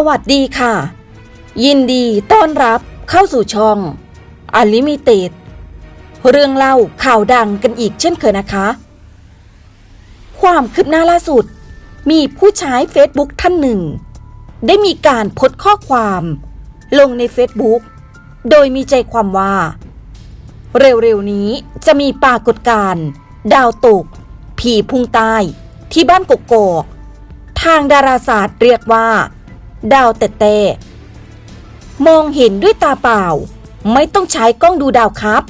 สวัสดีค่ะ ยินดีต้อนรับเข้าสู่ช่อง Unlimited เรื่องเล่าข่าวดังกันอีกเช่นเคยนะคะ ความคืบหน้าล่าสุด มีผู้ใช้ Facebook ท่านหนึ่ง ได้มีการโพสต์ข้อความ ลงใน Facebook โดยมีใจความว่า เร็วๆนี้จะมีปรากฏการณ์ดาวตก ผีพุ่งใต้ที่บ้านกกอกทางดาราศาสตร์เรียกว่า ดาวแต่แต่มองเห็นด้วยตาเปล่า ไม่ต้องใช้กล้องดูดาวครับ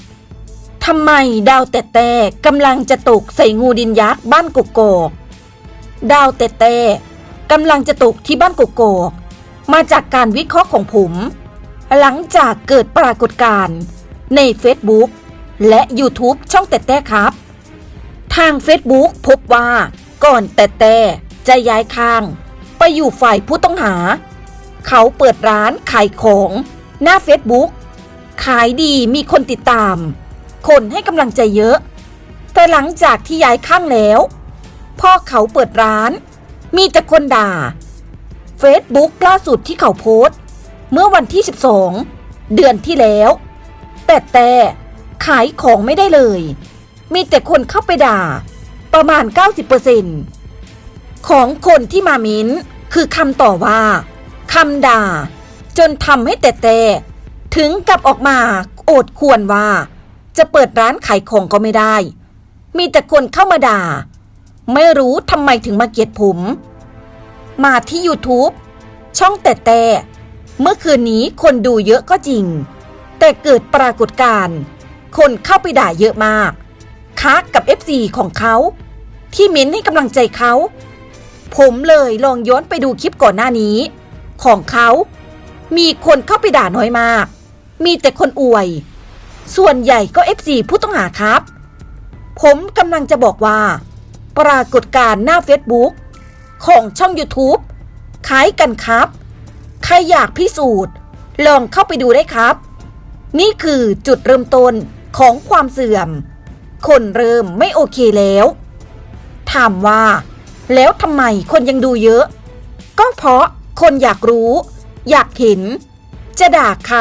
ทำไมดาวแต่แต่กำลังจะตกใส่งูดินยักษ์บ้านกกอกดาวแต่แต่กำลังจะตกที่บ้านกกอกมาจากการวิเคราะห์ของผม หลังจากเกิดปรากฏการณ์ใน Facebook และ YouTube ช่องแต่แต่ครับ ทาง Facebook พบว่าก่อนแต่แต่จะย้ายข้าง ไปอยู่ฝ่ายผู้ต้องหา เขาเปิดร้านขายของหน้า Facebook ขายดีมีคนติดตาม คนให้กำลังใจเยอะ แต่หลังจากที่ย้ายข้างแล้วพ่อเขาเปิดร้าน มีแต่คนด่า Facebook ล่าสุดที่เขาโพสต์เมื่อวันที่ 12 เดือนที่แล้ว แต่แต่ขายของไม่ได้เลย มีแต่คนเข้าไปด่า ประมาณ 90%ของคนที่มามิ้นคือคำต่อว่า คำด่า จนทำให้แต่แต่ถึงกับออกมาโอดควรว่า จะเปิดร้านขายของก็ไม่ได้ มีแต่คนเข้ามาด่า ไม่รู้ทำไมถึงมาเกลียดผม มาที่ YouTube ช่องแต่แต่เมื่อคืนนี้คนดูเยอะก็จริง แต่เกิดปรากฏการณ์คนเข้าไปด่าเยอะมากค้ากับ FC ของเขา ที่เม้นให้กำลังใจเขา ผมเลยลองย้อนไปดูคลิปก่อนหน้านี้ ของเขา มีคนเข้าไปด่าน้อยมาก มีแต่คนอวย ส่วนใหญ่ก็ FC ผู้ต้องหาครับ ผมกำลังจะบอกว่า ปรากฏการณ์หน้า Facebook ของช่อง YouTube คล้ายกันครับ ใครอยากพิสูจน์ ลองเข้าไปดูได้ครับ นี่คือจุดเริ่มต้นของความเสื่อม คนเริ่มไม่โอเคแล้ว ถามว่า แล้วทำไมคนยังดูเยอะ ก็เพราะ คนอยากรู้ อยากเห็น จะด่าใคร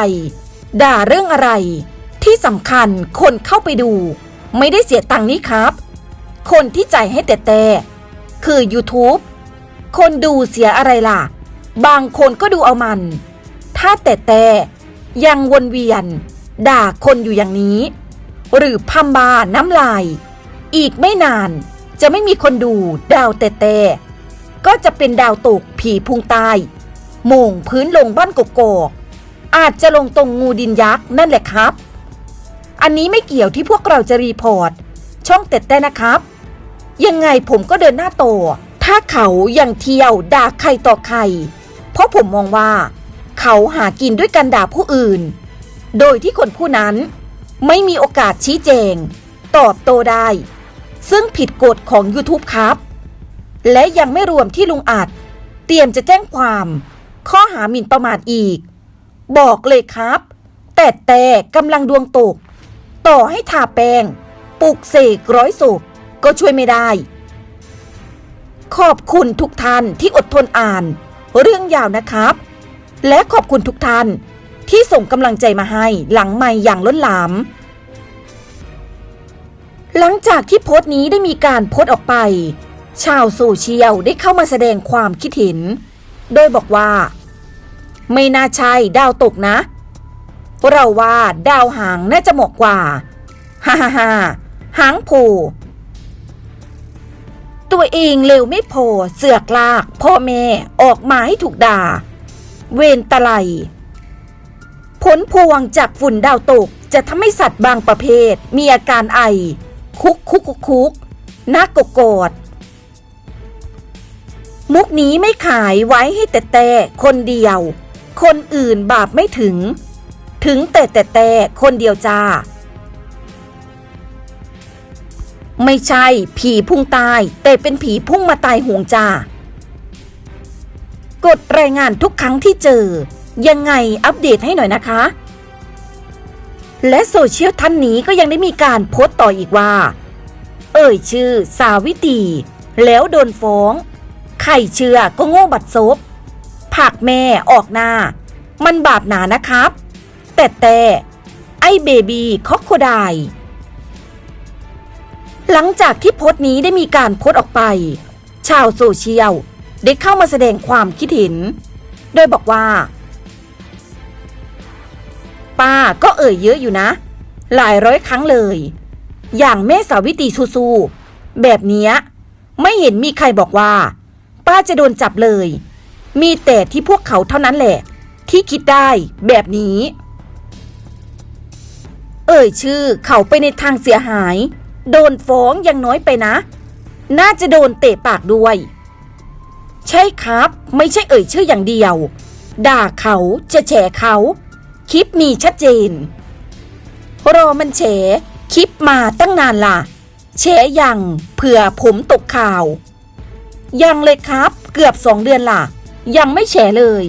ด่าเรื่องอะไร ที่สำคัญคนเข้าไปดู ไม่ได้เสียตังค์นี่ครับ คนที่จ่ายให้แต่แต่ คือ YouTube คนดูเสียอะไรล่ะ บางคนก็ดูเอามัน ถ้าแต่แต่ยังวนเวียน ด่าคนอยู่อย่างนี้ หรือพัมบาน้ำลาย อีกไม่นานจะไม่มีคนดูดาวแต่แต่ ก็จะเป็นดาวตกผีพุงใต้โมงพื้นลงบ้านกกอกอาจจะลงตรงงูดินยักษ์นั่นแหละครับ อันนี้ไม่เกี่ยวที่พวกเราจะรีพอร์ต ช่องแต่แต่นะครับ ยังไงผมก็เดินหน้าต่อถ้าเขายังเที่ยวด่าใครต่อใคร เพราะผมมองว่า เขาหากินด้วยการด่าผู้อื่น โดยที่คนผู้นั้นไม่มีโอกาสชี้แจง ตอบโตได้ ซึ่งผิดกฎของ YouTube ครับ และยังไม่รวมที่ลุงอาจ เตรียมจะแจ้งความ ข้อหาหมิ่นประมาทอีก บอกเลยครับ แต่แต่กำลังดวงตก ต่อให้ทาแป้งปลุกเสกร้อยศพก็ช่วยไม่ได้ ขอบคุณทุกท่านที่อดทนอ่าน เรื่องยาวนะครับ และขอบคุณทุกท่านที่ส่งกำลังใจมาให้หลังไม่อย่างล้นหลาม หลังจากที่โพสต์นี้ได้มีการโพสต์ออกไป ชาวโซเชียลได้เข้ามาแสดงความคิดเห็น โดยบอกว่า ไม่น่าใช่ดาวตกนะ เราว่าดาวหางน่าจะเหมาะกว่าฮ่าฮ่าฮ่าหางโผล่ตัวเองเร็วไม่พอเสือกลาก พ่อแม่ออกมาให้ถูกด่า เวนตะไลผลพวงจากฝุ่นดาวตกจะทำให้สัตว์บางประเภท มีอาการไอ คุกคุกคุกคุกนักกกอด มุกนี้ไม่ขายไว้ให้แต่แต่คนเดียว คนอื่นบาปไม่ถึง ถึงแต่แต่แต่คนเดียวจ้า ไม่ใช่ ผีพุ่งตาย แต่เป็นผีพุ่งมาตายห่วงจ้ากดรายงานทุกครั้งที่เจอ ยังไงอัปเดตให้หน่อยนะคะ และโซเชียลท่านนี้ก็ยังได้มีการโพสต์ต่ออีกว่า เอ่ยชื่อสาวิตรีแล้วโดนฟ้อง รเชื่อก็โง่บัดซบผักแม่ออกหน้า มันบาปหนานะครับ แต่แต่ไอ้เบบีคอกโคไดหลังจากที่โพสต์นี้ได้มีการโพสต์ออกไป ชาวโซเชียลได้เข้ามาแสดงความคิดเห็น โดยบอกว่า ป้าก็เอ่ยเยอะอยู่นะ หลายร้อยครั้งเลย อย่างแม่สาวิตรีสู้ๆแบบเนี้ย ไม่เห็นมีใครบอกว่า ป้าจะโดนจับเลย มีแต่ที่พวกเขาเท่านั้นแหละ ที่คิดได้แบบนี้ เอ่ยชื่อเขาไปในทางเสียหาย โดนฟ้องยังน้อยไปนะ น่าจะโดนเตะปากด้วย ใช่ครับ ไม่ใช่เอ่ยชื่ออย่างเดียว ด่าเขาจะแฉเขา คลิปมีชัดเจน รอมันแฉคลิปมาตั้งนานล่ะแฉยังเผื่อผมตกข่าว ยังเลยครับ เกือบสองเดือนล่ะ ยังไม่แฉเลย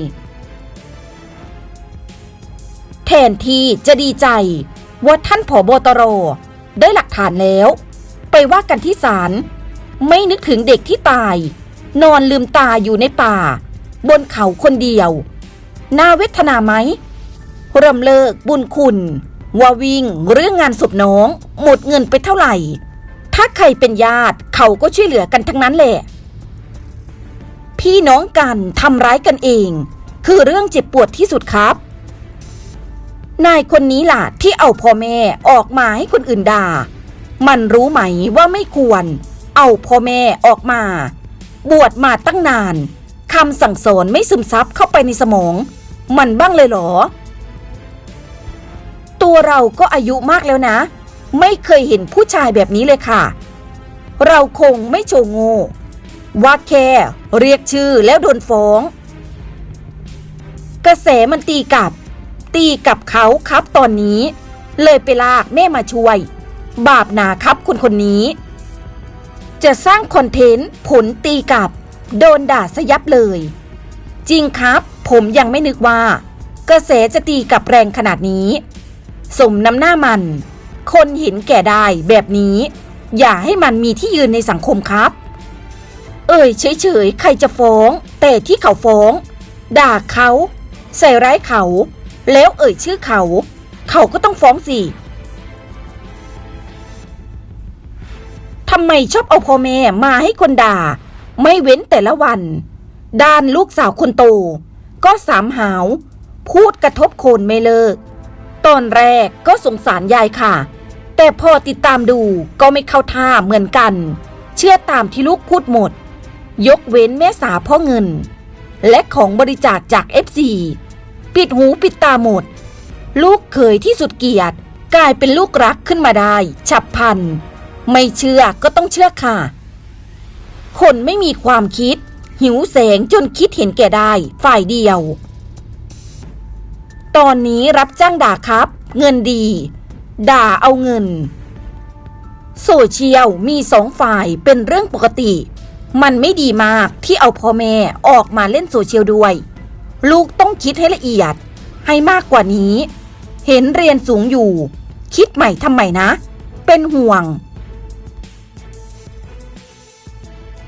แทนที่จะดีใจ ว่าท่านผอบอตรได้หลักฐานแล้ว ไปว่ากันที่ศาลไม่นึกถึงเด็กที่ตาย นอนลืมตาอยู่ในป่า บนเขาคนเดียว น่าเวทนาไหมรำเลิกบุญคุณว่าวิ่งเรื่องงานศพน้อง หมดเงินไปเท่าไหร่ ถ้าใครเป็นญาติเขาก็ช่วยเหลือกันทั้งนั้นแหละ พี่น้องกันทำร้ายกันเอง คือเรื่องเจ็บปวดที่สุดครับ นายคนนี้ล่ะที่เอาพ่อแม่ออกมาให้คนอื่นด่า มันรู้ไหมว่าไม่ควร เอาพ่อแม่ออกมา บวชมาตั้งนานคำสั่งสอนไม่ซึมซับเข้าไปในสมอง มันบ้างเลยหรอ ตัวเราก็อายุมากแล้วนะ ไม่เคยเห็นผู้ชายแบบนี้เลยค่ะ เราคงไม่โชว์โง่ ว่าแค่เรียกชื่อแล้วโดนฟ้อง กระแสมันตีกลับ ตีกับเขาครับตอนนี้ เลยไปลากแม่มาช่วย บาปหนาครับคนคนนี้ จะสร้างคอนเทนต์ผลตีกลับ โดนด่าสยับเลย จริงครับผมยังไม่นึกว่า กระแสจะตีกับแรงขนาดนี้ สมน้ำหน้ามัน คนเห็นแก่ได้แบบนี้ อย่าให้มันมีที่ยืนในสังคมครับ เอ่ยเฉยๆ ใครจะฟ้อง แต่ที่เขาฟ้อง ด่าเขา ใส่ร้ายเขา แล้วเอ่ยชื่อเขา เขาก็ต้องฟ้องสิทำไมชอบเอาพ่อแม่มาให้คนด่า ไม่เว้นแต่ละวัน ด้านลูกสาวคนโต ก็สามหาว พูดกระทบโคนไม่เลิก ตอนแรกก็สงสารยายค่ะ แต่พอติดตามดูก็ไม่เข้าท่าเหมือนกัน เชื่อตามที่ลูกพูดหมด ยกเว้นแม่สาพ่อเงิน และของบริจาคจาก FC ปิดหูปิดตาหมด ลูกเคยที่สุดเกียดกลายเป็นลูกรักขึ้นมาได้ ฉับพลัน ไม่เชื่อก็ต้องเชื่อค่ะ คนไม่มีความคิด หิวแสงจนคิดเห็นแก่ได้ฝ่ายเดียว ตอนนี้รับจ้างด่าครับ เงินดี ด่าเอาเงิน โซเชียลมีสองฝ่ายเป็นเรื่องปกติ มันไม่ดีมากที่เอาพ่อแม่ออกมาเล่นโซเชียลด้วย ลูกต้องคิดให้ละเอียด ให้มากกว่านี้ เห็นเรียนสูงอยู่ คิดใหม่ทำไมนะ เป็นห่วง